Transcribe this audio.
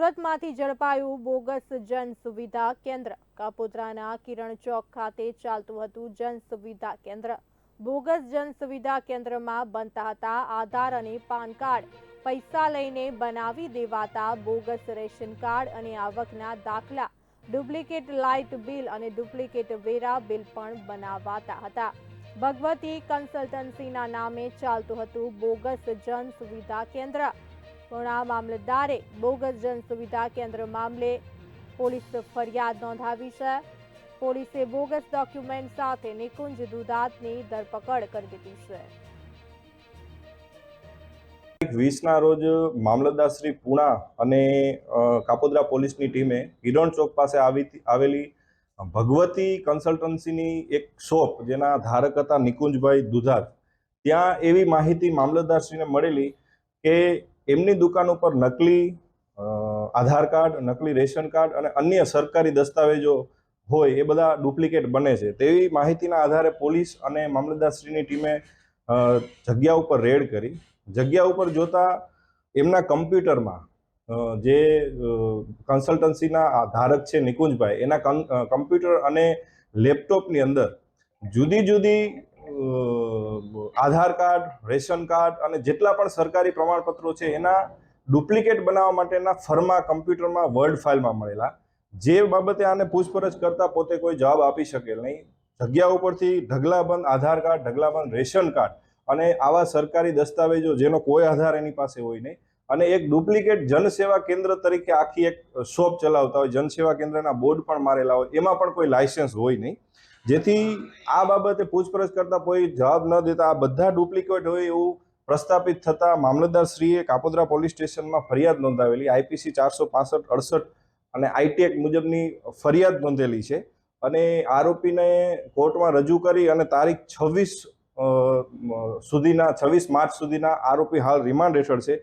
સુરતમાંથી ઝડપાયું bogus જન સુવિધા કેન્દ્ર. કાપોદ્રાના કિરણ ચોક ખાતે ચાલતું હતું જન સુવિધા કેન્દ્ર. બોગસ જન સુવિધા કેન્દ્રમાં બનતા હતા આધાર અને પાન કાર્ડ. પૈસા લઈને બનાવી દેવાતા બોગસ રેશન કાર્ડ અને આવકના દાખલા. ડુપ્લિકેટ લાઇટ બિલ અને ડુપ્લિકેટ વેરા બિલ પણ બનાવાતા હતા. ભગવતી કન્સલ્ટન્સીના નામે ચાલતું હતું બોગસ જન સુવિધા કેન્દ્ર. પૂર્ણા મામલતદારે બોગસ જન સુવિધા કેન્દ્ર મામલે પોલીસ ફરિયાદ નોંધાવી છે. પોલીસે બોગસ ડોક્યુમેન્ટ સાથે નિકુંજ દુધાતની ધરપકડ કરી દીધી છે. વીસના રોજ મામલતદાર શ્રી પુણા અને કાપોદરા કાપોદ્રા પોલીસની ટીમે હિરણ ચોક પાસે આવી, આવેલી ભગવતી કન્સલ્ટન્સીની એક શોપ જેના ધારક હતા નિકુંજભાઈ દુધાત. ત્યાં એવી માહિતી મામલતદારશ્રીને મળેલી કે એમની દુકાન ઉપર નકલી આધાર કાર્ડ, નકલી રેશન કાર્ડ અને અન્ય સરકારી દસ્તાવેજો હોય એ બધા ડુપ્લિકેટ બને છે. તેવી માહિતીના આધારે પોલીસ અને મામલતદારશ્રીની ટીમે જગ્યા ઉપર રેડ કરી. જગ્યા ઉપર જોતા એમના કમ્પ્યુટરમાં જે કન્સલ્ટન્સીના ધારક છે નિકુંજભાઈ, એના કમ્પ્યુટર અને લેપટોપની અંદર જુદી જુદી આધાર કાર્ડ, રેશન કાર્ડ અને જેટલા પણ સરકારી પ્રમાણપત્રો છે, એના ડુપ્લિકેટ બનાવવા માટેના ફર્મા કમ્પ્યુટરમાં વર્ડ ફાઇલમાં મળેલા. જે બાબતે આને પૂછપરછ કરતા પોતે કોઈ જવાબ આપી શકેલ નહીં. જગ્યા ઉપરથી ઢગલાબંધ આધાર કાર્ડ ઢગલાબંધ રેશન કાર્ડ અને આવા સરકારી દસ્તાવેજો જેનો કોઈ આધાર એની પાસે હોય નહીં. અને એક ડુપ્લિકેટ જનસેવા કેન્દ્ર તરીકે આખી એક શોપ ચલાવતા હોય. જનસેવા કેન્દ્રના બોર્ડ પણ મારેલા હોય. એમાં પણ કોઈ લાયસન્સ હોય નહીં. જેથી આ બાબતે પૂછપરછ કરતા કોઈ જવાબ ન દેતા આ બધા ડુપ્લિકેટ હોય એવું પ્રસ્થાપિત થતા મામલતદાર શ્રીએ કાપોદ્રા પોલીસ સ્ટેશનમાં ફરિયાદ નોંધાવેલી. આઈપીસી ચારસો પાસઠ, અડસઠ અને આઈટીએક મુજબની ફરિયાદ નોંધેલી છે. અને આરોપીને કોર્ટમાં રજૂ કરી અને તારીખ છવ્વીસ સુધીના, છવ્વીસ માર્ચ સુધીના આરોપી હાલ રિમાન્ડ હેઠળ છે.